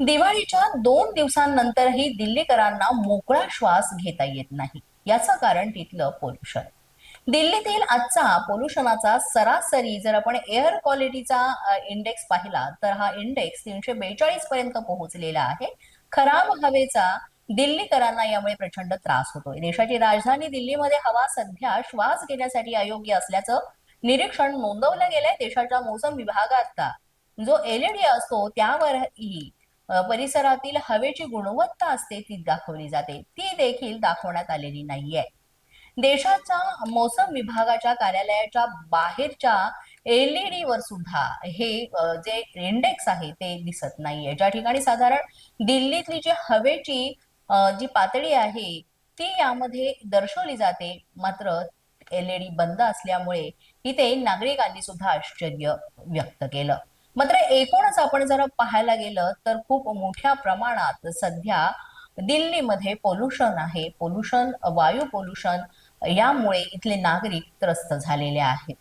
दिवाळीच्या दोन दिवसांनंतरही दिल्लीकरांना मोकळा श्वास घेता येत नाही. याचं कारण तिथलं पोल्युशन दिल्लीतील आजचा पोल्युशनाचा सरासरी जर आपण एअर क्वालिटीचा इंडेक्स पाहिला तर हा इंडेक्स तीनशे बेचाळीस पर्यंत पोहोचलेला आहे. खराब हवेचा दिल्लीकरांना यामुळे प्रचंड त्रास होतोय. देशाची राजधानी दिल्लीमध्ये हवा सध्या श्वास घेण्यासाठी अयोग्य असल्याचं निरीक्षण नोंदवलं गेलंय. देशाच्या मोसम विभागाचा जो एलईडी असतो त्यावरही परिसरातील हवेची गुणवत्ता असते ती दाखवली जाते. ती देखील दाखवण्यात आलेली नाहीये. देशाच्या मौसम विभागाच्या कार्यालयाच्या बाहेरच्या एलईडी वर सुद्धा हे जे इंडेक्स आहे ते दिसत नाहीये. ज्या ठिकाणी साधारण दिल्लीतली जी हवेची जी पातळी आहे ती यामध्ये दर्शवली जाते. मात्र एलईडी बंद असल्यामुळे इथे नागरिकांनी सुद्धा आश्चर्य व्यक्त केलं. मात्र एकूणच आपण जर पाहायला गेलं तर खूप मोठ्या प्रमाणात सध्या दिल्लीमध्ये पोल्युशन आहे. पोल्युशन वायू पोल्युशन यामुळे इथले नागरिक त्रस्त झालेले आहेत.